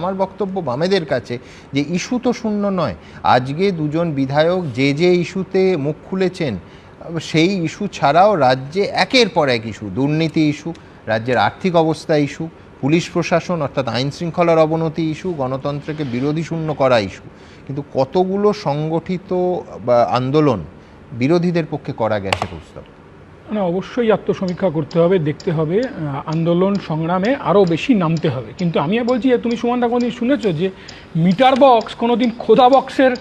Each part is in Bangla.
আমার বক্তব্য বামেদের কাছে যে ইস্যু তো শূন্য নয়। আজকে দুজন বিধায়ক যে যে ইস্যুতে মুখ খুলেছেন, সেই ইস্যু ছাড়াও রাজ্যে একের পর এক ইস্যু, দুর্নীতি ইস্যু, রাজ্যের আর্থিক অবস্থা ইস্যু, পুলিশ প্রশাসন অর্থাৎ আইন শৃঙ্খলার অবনতি ইস্যু, গণতন্ত্রকে বিরোধী শূন্য করা ইস্যু। কিন্তু কতগুলো সংগঠিত আন্দোলন বিরোধীদের পক্ষে করা গেছে প্রস্তাব? মানে অবশ্যই আত্মসমীক্ষা করতে হবে, দেখতে হবে আন্দোলন সংগ্রামে আরও বেশি নামতে হবে। কিন্তু আমি বলছি তুমি সুমনদা কোনোদিন শুনেছো যে, মিটার বক্স কোনোদিন খোদা বক্সের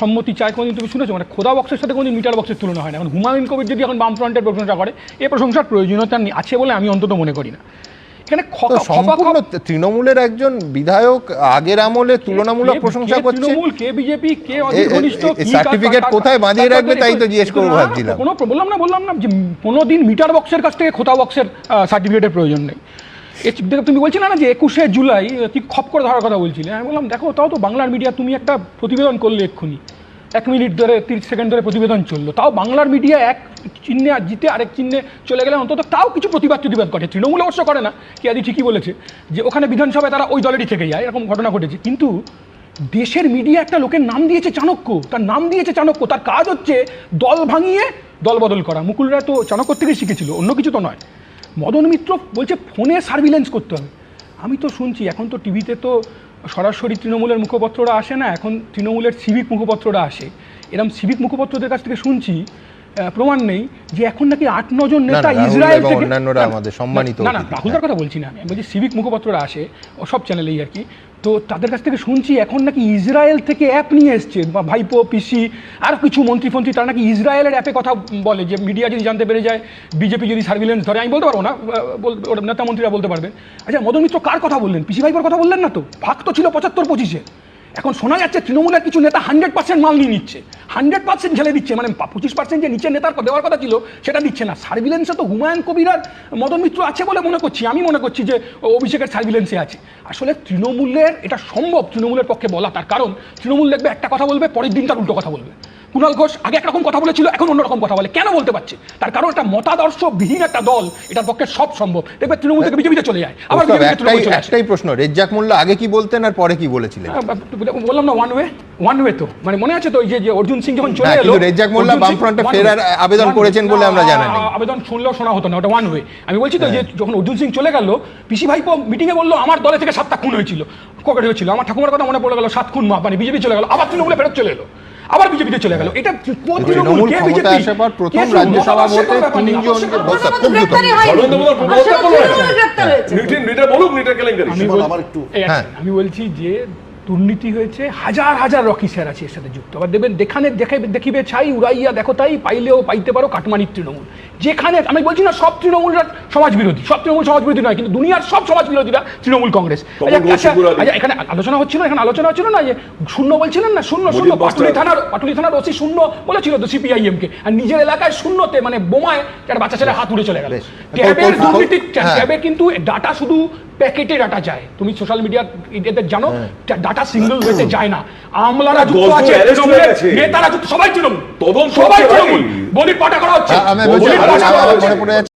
সম্মতি চায় কোনোদিন তুমি শুনেছো? মানে খোদা বক্সের সাথে কোনোদিন মিটার বক্সের তুলনা হয় না। এখন হুমায়ুন কবির যদি এখন বামফ্রন্টের প্রশংসা করে, এ প্রশংসার প্রয়োজনীয়তা আছে বলে আমি অন্তত মনে করি না। এখানে সম্পূর্ণ তৃণমূলের একজন বিধায়ক আগের আমলে তুলনামূলক প্রশংসা করছে। তৃণমূল কে বিজেপি কে certificate কার- কোথায় বাঁধিয়ে রাখবে তাই তো জিজ্ঞেস করব ভাবছিলাম। কোনো বললাম না বললাম না যে কোনো দিন মিটার বক্সের কাছ থেকে খোতা বক্সের সার্টিফিকেটের প্রয়োজন নেই। তুমি বলছিলে না যে একুশে জুলাই তুই খপ করে ধরার কথা বলছিলে। আমি বললাম দেখো তাও তো বাংলার মিডিয়া তুমি একটা প্রতিবেদন করলে এক্ষুনি। এক মিনিট ধরে, তিরিশ সেকেন্ড ধরে প্রতিবেদন চলল। তাও বাংলার মিডিয়া এক চিহ্নে আর জিতে আরেক চিহ্নে চলে গেলে অন্তত তাও কিছু প্রতিবাদ প্রতিবাদ করে। তৃণমূল অবশ্য করে না, কি আদি ঠিকই বলেছে যে ওখানে বিধানসভায় তারা ওই দলেরই থেকে যায়, এরকম ঘটনা ঘটেছে। কিন্তু দেশের মিডিয়া একটা লোকের নাম দিয়েছে চাণক্য, তার নাম দিয়েছে চাণক্য, তার কাজ হচ্ছে দল ভাঙিয়ে দল বদল করা। মুকুলরা তো চাণক্য থেকেই শিখেছিল, অন্য কিছু তো নয়। মদন মিত্র বলছে, ফোনে সার্ভিলেন্স করতে হবে। আমি তো শুনছি, এখন তো টিভিতে তো সরাসরি তৃণমূলের মুখপত্ররা আসে না, এখন তৃণমূলের সিভিক মুখপত্ররা আসে। এরম সিভিক মুখপত্রদের কাছ থেকে শুনছি প্রমাণ নেই যে এখন নাকি আট নজন নেতা ইসরায়েল থেকে অন্যান্যরা আমাদের সম্মানিত না না রাহুলদার কথা বলছি না আমি বলছি সিভিক মুখপত্ররা আসে সব চ্যানেলেই আর কি। তো তাদের কাছ থেকে শুনছি এখন নাকি ইসরায়েল থেকে অ্যাপ নিয়ে এসছে বা ভাইপো পিসি আর কিছু মন্ত্রী ফন্ত্রী তারা নাকি ইসরায়েলের অ্যাপে কথা বলে যে মিডিয়া যদি জানতে পেরে যায় বিজেপি যদি সার্ভিলেন্স ধরে আমি বলতে পারব না নেতা মন্ত্রীরা বলতে পারবেন আচ্ছা মদন মিত্র কার কথা বললেন? পিসি ভাইপোর কথা বললেন না তো? ভাগ তো ছিল পঁচাত্তর পঁচিশে। এখন শোনা যাচ্ছে তৃণমূলের কিছু নেতা হান্ড্রেড পার্সেন্ট মাল নিয়ে নিচ্ছে। হান্ড্রেড পার্সেন্ট ঝেলে দিচ্ছে মানে পঁচিশ পার্সেন্ট যে নিচের নেতার দেওয়ার কথা ছিল, সেটা দিচ্ছে না। সার্ভিলেন্সে তো হুমায়ুন কবির আর মদন মিত্র আছে বলে মনে করছি। আমি মনে করছি যে অভিষেকের সার্ভিলেন্সে আছে। আসলে তৃণমূলের, এটা সম্ভব তৃণমূলের পক্ষে বলা, তার কারণ তৃণমূল দেখবে একটা কথা বলবে, পরের দিন তার উল্টো কথা বলবে। কুণাল ঘোষ আগে একরকম কথা বলেছিল এখন অন্যরকম কথা বলে। কেন বলতে পারছে? তার কারণ একটা মতাদর্শ বিহীন একটা দল এটার পক্ষে সব সম্ভব। দেখবে তৃণমূল থেকে বিজেপিতে চলে যায় আবার একটাই প্রশ্ন রেজ্জাক মোল্লা আগে কি বলতেন আর পরে কি বলেছিলেন? বললাম না ওয়ান ওয়ে ওয়ান ওয়ে তো। মানে মনে আছে তো ওই যে যে অর্জুন সিং যখন চলে এলো রেজ্জাক মোল্লা বামফ্রন্টে ফেরার আবেদন করেছেন বলে আমরা জানা। আবেদন শুনলেও শোনা হতো না ওটা ওয়ান ওয়ে আমি বলছি তো যে হ্যাঁ। যখন অর্জুন সিং চলে গেল পিসি ভাইপো মিটিংয়ে বলল আমার দলে থেকে সাতটা খুন হয়েছিল। ককেট হয়েছিল? আমার ঠাকুমার কথা মনে পড়ে গেল সাত খুন মা মানে বিজেপি চলে গেল আবার তৃণমূলে ফেরত চলে এলো। আবার বিজেপিতে চলে গেল। এটা তৃণমূল? কে বিজেপি? প্রথম রাজ্যসভা ভোটে তিনজনকে হয়। বলুক হ্যাঁ। আমি বলছি যে দুর্নীতি হয়েছে হাজার হাজার রকি স্যার আছে এর সাথে যুক্ত। আবার দেবেন দেখানে দেখে দেখিবে ছাই উড়াইয়া দেখো তাই পাইলেও পাইতে পারো কাটমানির তৃণমূল। যেখানে আমি বলছি না সব তৃণমূলরা সমাজ বিরোধী সব তৃণমূল সমাজ বিরোধী নয় কিন্তু দুনিয়ার সব সমাজ বিরোধীরা তৃণমূল কংগ্রেস। আচ্ছা, আচ্ছা। আচ্ছা, এখানে আলোচনা হচ্ছিল এখানে আলোচনা হচ্ছিল না যে শূন্য বলছিলেন না? শূন্য শূন্য পাটুলি থানার পাটুলি থানার ওসি শূন্য বলেছিল তো সিপিআইএম কে আর নিজের এলাকায় শূন্যতে মানে বোমায় একটা বাচ্চা ছেলে হাত উড়ে চলে গেল। ট্যাবের দুর্নীতি হ্যাঁ। ট্যাবে কিন্তু ডাটা শুধু প্যাকেটে ডাটা যায় তুমি সোশ্যাল মিডিয়া এতে জানো ডাটা সিঙ্গেল ওয়েতে যায় না আমলারা যুক্ত আছে হয়ে। নেতারা যুক্ত সবাই তৃণমূল তদন্ত সবাই হচ্ছে তৃণমূল হয়নি। পাটা করা হচ্ছে